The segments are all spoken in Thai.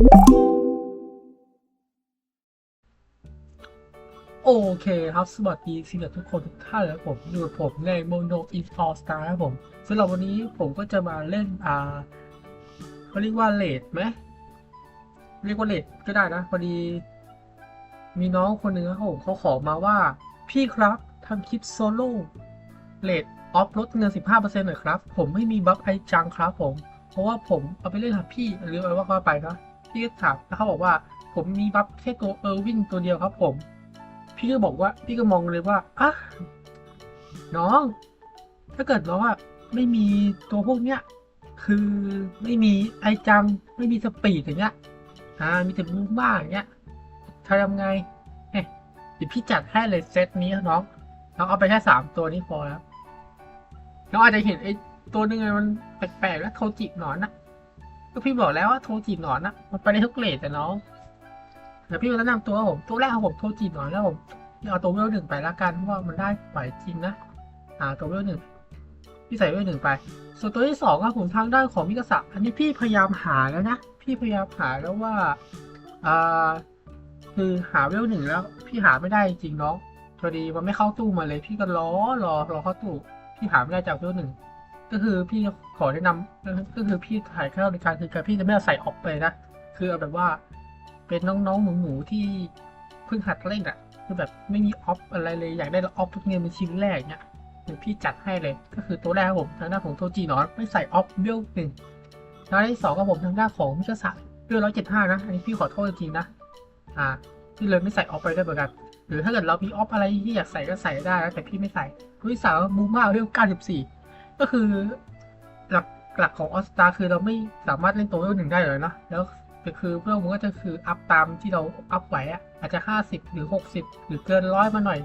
โอเคครับ สวัสดีสิทุกคนทุกท่านแล้วผมอยู่กับผมในโมโนอินฟอร์สตาร์ครับผมสำหรับวันนี้ผมก็จะมาเล่นอ่าเขาเรียกว่าเลดไหมเรียกว่าเลดก็ได้นะพอดี มีน้องคนหนึ่งครับผมเขาขอมาว่า พี่ครับทำคลิปโซโล่เลดออฟลดเงิน 15%หน่อยครับ ผมไม่มีบัฟไอจังครับผม เพราะว่าผมเอาไปเล่นหาพี่หรืออะไรว่าก็ไปนะ พี่ก็ถามแล้วเขาบอกว่า ผมมีบัฟแค่ตัวเออร์วินตัวเดียวครับผม พี่ก็บอกว่า พี่ก็มองเลยว่าอะน้อง ถ้าเกิดน้องอะไม่มีตัวพวกเนี้ยคือไม่มีไอจังไม่มีสปีดอย่างเงี้ยอ่ามีแต่บูมบ้าอย่างเงี้ยทำไงเฮ้ยเดี๋ยวพี่จัดให้เลยเซตนี้น้องน้องเอาไปแค่สามตัวนี้พอแล้วน้องอาจจะเห็นไอ้ตัวหนึงมันแปลกๆแล้วโทจิหนอนนะ ก็พี่บอกแล้วว่าโทจิหนอนนะมันไปได้ทุกเลทแต่น้องเดี๋ยวพี่มาแนะนำตัวผมตัวแรกของผมโทจิหนอนแล้วผมพี่เอาตัวเวลหนึ่งไปละกันเพราะว่ามันได้ไหวจริงนะอ่าตัวเวลหนึ่งพี่ใส่เวลหนึ่งไป ส่วนตัวที่สองครับผมทางด้านของมิกาสะอันนี้พี่พยายามหาแล้วนะพี่พยายามหาแล้วว่าอ่าคือหาเวลหนึ่งแล้ว พี่หาไม่ได้จริงน้องพอดีมันไม่เข้าตู้มาเลย พี่ก็รอรอรอเข้าตู้พี่หาไม่ได้จากเวลหนึ่ง ก็คือพี่ขอแนะนำก็คือพี่ถ่ายเข้าในการคือพี่จะไม่เอาใส่ออกไปนะ คือเอาแบบว่า เป็นน้องๆหนูๆที่เพิ่งหัดเล่นอะคือแบบไม่มีออฟอะไรเลยอยากได้ออฟทุกเงินเป็นชิ้นแรกเนี่ยเดี๋ยวพี่จัดให้เลย ก็คือตัวแรกผมทางด้านของโทจีนอนไม่ใส่ออฟเบลหนึ่งทางด้านที่สองครับผมทางด้านของมิชสะเบลร้อยเจ็ดห้านะ อันนี้พี่ขอโทษจริงนะ อ่าพี่เลยไม่ใส่ออฟไปได้วยเหมือนกัน หรือถ้าเกิดเรามีออฟอะไรที่อยากใส่ก็ใส่ได้นะแต่พี่ไม่ใส่ตัวที่สามบูมาเบลเก้าสิบสี่ ก็คือหลักหลักของออสตาคือเราไม่สามารถเล่นตัวเวลหนึ่งได้เลยนะแล้วก็คือเพื่อนมันก็จะคืออัพตามที่เราอัพไหวอะอาจจะ 50 หรือ 60 หรือเกินร้อยมาหน่อย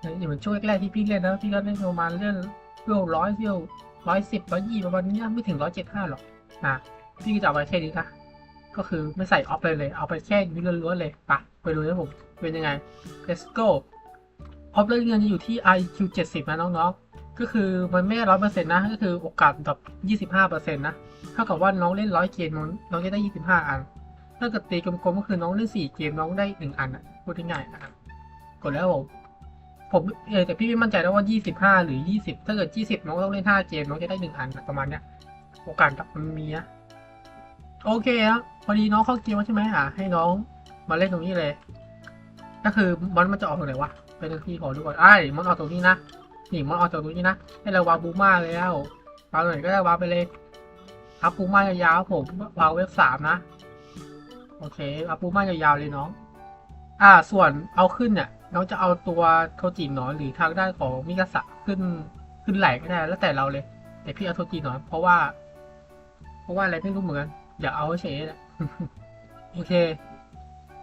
อย่างเหมือนช่วงแรกๆที่พี่เล่นนะพี่ก็เล่นประมาณเล่นเรื่องร้อยเที่ยวร้อยสิบร้อยยี่ประมาณนี้ไม่ถึงร้อยเจ็ดห้าหรอกนะพี่ก็จะเอาไปแค่นี้นะก็คือไม่ใส่ออฟเลยเลย เอาไปแค่นี้ล้วนๆเลยปะไปดูนะผมเป็นยังไง let's go ออฟเล่นเงินจะอยู่ที่ IQ 70นะน้องๆ ก็คือมันไม่ร้อยเปอร์เซ็นต์นะ ก็คือโอกาสแบบยี่สิบห้าเปอร์เซ็นต์นะ เท่ากับว่าน้องเล่นร้อยเกมน้องน้องจะได้ยี่สิบห้าอัน ถ้าเกิดตีกลมๆก็คือน้องเล่นสี่เกมน้องได้หนึ่งอันอะ พูดง่ายๆนะครับกดแล้วผม ผมเออแต่พี่ไม่มั่นใจนะว่ายี่สิบห้าหรือยี่สิบถ้าเกิดยี่สิบน้องต้องเล่นห้าเกมน้องจะได้หนึ่งอันอะประมาณเนี้ย โอกาสแบบมันมีนะ โอเคครับพอดีน้องเข้าเกมใช่ไหมอะ ให้น้องมาเล่นตรงนี้เลย ก็คือมันมันจะออกตรงไหนวะไปตรงที่ขอดูก่อนไอ้มันออกตรงนี้นะ หนีมันออกตรงนี้นะ ให้เราวางบูม่าแล้ววางตรงไหนก็ได้วางไปเลยอัพปูมายาวๆผมวางเว็บสามนะ โอเคอัพปูมายาวๆเลยน้อง อ่า ส่วนเอาขึ้นเนี่ยน้องจะเอาตัวโทจิหนอนหรือทางด้านของมิกาสะขึ้นขึ้นไหลก็ได้แล้วแต่เราเลย แต่พี่เอาโทจิหนอน เพราะว่า เพราะว่าอะไรไม่รู้เหมือนกันอย่าเอาเฉยๆแหละโอเค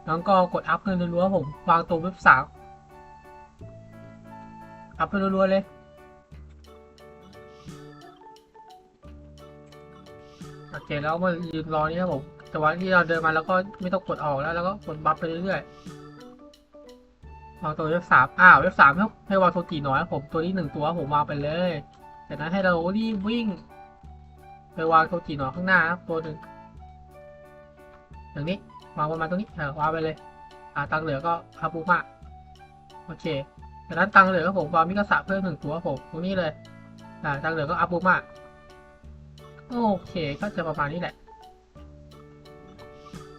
น้องก็กดอัพเงินรัวๆผม วางตัวเว็บสาม อัพเงินรัวๆเลย โอเคแล้วมายืนรอนี่ครับผมแต่ว่าที่เราเดินมาแล้วก็ไม่ต้องกดออกแล้ว แล้วก็กดบัฟไปเรื่อยๆวางตัวเว็บสามอ้าวเว็บสามให้ให้วางโทจีน้อยครับผมตัวนี้หนึ่งตัวผมวางไปเลยจากนั้นให้เรารีบวิ่ง ไปวางโทจีน้อยข้างหน้าครับตัวหนึ่งอย่างนี้วางประมาณตรงนี้วางไปเลย อ่าตังเหลือก็คาบูมาโอเค จากนั้นตังเหลือก็ผมวางมิกาสะเพิ่มหนึ่งตัวครับผมตรงนี้เลยอ่าตังเหลือก็อัพบูมาโอเคก็จะประมาณนี้แหละ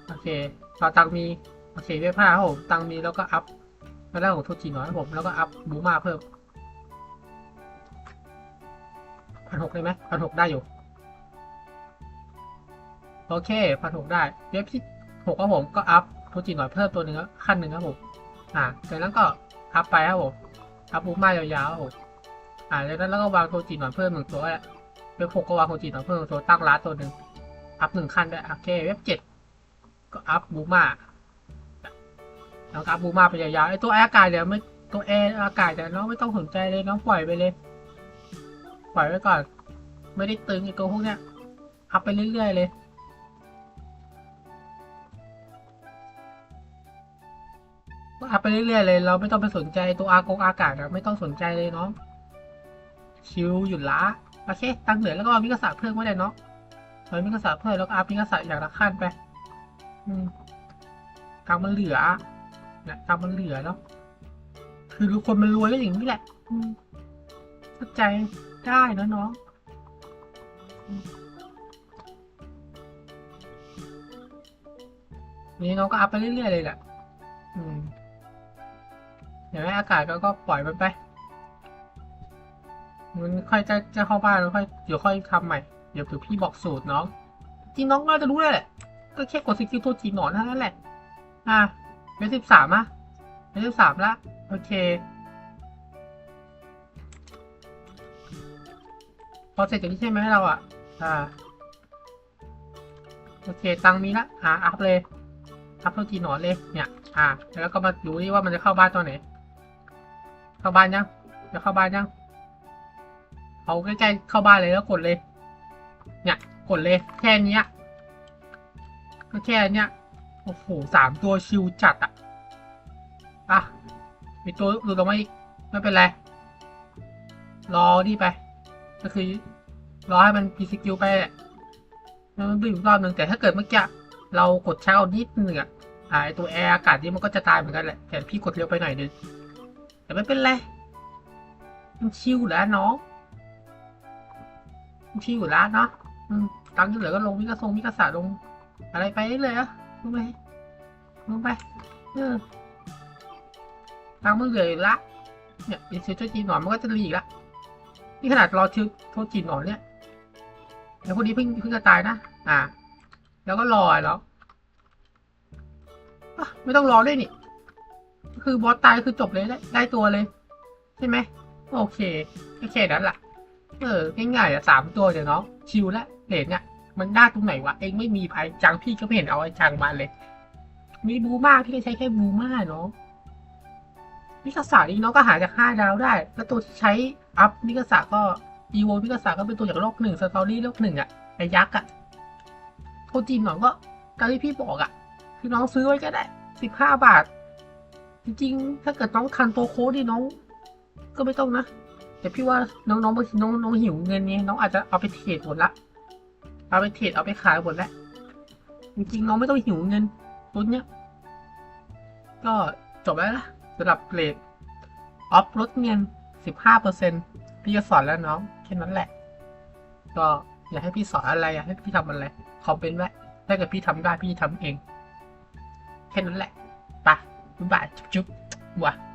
โอเคพอตังมี โอเคเว็บห้าครับผมตังมีแล้วก็อัพมาแล้วของโทจิน้อยครับผมแล้วก็อัพบูมาเพิ่มพันหกได้ไหมพันหกได้อยู่ โอเคพันหกได้เว็บที่หกครับผมก็อัพโทจิน้อยเพิ่มตัวหนึ่งขั้นหนึ่งครับผมอ่าจากนั้นก็ อัพไปครับผมอัพบูมายาวๆครับผมอ่าจากนั้นแล้วก็วางโทจิน้อยเพิ่มหนึ่งตัวแหละเว็บหกก็วางโคจิต่อเพิ่มตัวตั้งร้านตัวหนึ่งอัพหนึ่งขั้นได้โอเคเว็บเจ็ดก็อัพบูมาแล้วก็อัพบูมาไปยาวๆไอ้ตัวแอร์อากาศเดี๋ยวไม่ตัวแอร์อากาศเดี๋ยวน้องไม่ต้องสนใจเลยน้องปล่อยไปเลย ปล่อยไว้ก่อน ไม่ได้ตึงไอตัวพวกเนี้ยอัพไปเรื่อยๆเลย อัพไปเรื่อยๆเลย เราไม่ต้องไปสนใจตัวอากงอากาศอะไม่ต้องสนใจเลยเน้องชิวหยุดละโอเค ตังเหลือแล้วก็เอามิกาสะเพิ่มไว้เลยเนาะเอามิกาสะเพิ่มแล้วก็อัพมิกาสะอย่างละขั้นไปตังมันเหลือนะตังมันเหลือเนาะคือทุกคนมันรวยก็อย่างนี้แหละอืเข้าใจได้นะน้องนี่น้องก็อัพไปเรื่อยๆเลยแหละ อืม เดี๋ยวให้อากาศก็ก็ปล่อยมันไป มันค่อยจะจะเข้าบ้านแล้วค่อยเดี๋ยวค่อยทำใหม่ เดี๋ยวเผื่อพี่บอกสูตรน้อง จริงน้องน่าจะรู้แล้วแหละ ก็แค่กดสกิลตัวจีนหนอนเท่านั้นแหละ อะเป็นสิบสามอะเป็นสิบสามละ โอเค พอเสร็จจากนี้ใช่ไหมให้เราอะ อ่า โอเค ตังมีละ อ่าอัพเลยอัพตัวจีนหนอนเลย เนี่ย อ่า แล้วก็มาดูดิว่ามันจะเข้าบ้านตอนไหน เข้าบ้านยังจะเข้าบ้านยังเอาใกล้ๆเข้าบ้านเลยแล้วกดเลย เนี่ย กดเลย แค่นี้ก็แค่เนี้ยโอ้โหสามตัวชิวจัดอะอะมีตัวหลุดออกมาอีกไม่เป็นไร รอที่ไป ก็คือ รอให้มันพีสกิลไปแหละมันบีบรอบหนึ่งแต่ถ้าเกิดเมื่อกี้เรากดเช้านิดนึงอะอ่าไอตัวแอร์อากาศนี่มันก็จะตายเหมือนกันแหละแต่พี่กดเร็วไปหน่อยนึง แต่ไม่เป็นไร มันชิวแล้วน้องมันชิวแล้วเนาะตังค์ที่เหลือก็ลงมิกาทรงมิกาสาลง อะไรไปเลยอะลงไปลงไปเออตังค์มันเหลืออยู่ละเนี่ยอีเซอร์จีนหนอนมันก็จะรีอีกละนี่ขนาดรอทิวโทษจีนหนอนเนี่ยแล้วคนนี้เพิ่งเพิ่งจะตายนะ อ่า แล้วก็รอแล้ว ไม่ต้องรอด้วยนี่ คือบอสตายคือจบเลยได้ได้ตัวเลย ใช่ไหมโอเคแค่แค่นั้นแหละเออง่ายๆอะสามตัวเดี๋ยวน้องชิวล้วเหรียญเนี่ยมันได้ตรงไหนวะเองไม่มีไอ้จังพี่ก็ไม่เห็นเอาไอ้จังมาเลย มีบูมากพี่ก็ใช้แค่บูมาเนาะมิกาสานี่น้องก็หาจากห้าดาวได้ แล้วตัวที่ใช้อัพมิกาสาก็อีโวมิกาสาก็เป็นตัวจากโลกหนึ่งสตอรี่โลกหนึ่งอะไอ้ยักษ์อะโทจีนหนอนก็ตามที่พี่บอกอะคือน้องซื้อไว้ก็ได้สิบห้าบาท จริงๆ ถ้าเกิดน้องคันโตโค้ดดิน้อง ก็ไม่ต้องนะ แต่พี่ว่าน้องๆบางทีน้องน้องหิวเงินเนี่ยน้องอาจจะเอาไปเทรดหมดละ เอาไปเทรดเอาไปขายหมดแล้วจริงๆน้องไม่ต้องหิวเงินตัวเนี้ยก็จบแล้วนะสำหรับเกรดออฟลดเงิน 15%พี่จะสอนแล้วน้องแค่นั้นแหละ ก็อยากให้พี่สอนอะไรอยากให้พี่ทำอะไรคอมเมนต์ไว้ถ้าเกิดพี่ทำได้พี่ทำเอง แค่นั้นแหละไป Tchau. Boa.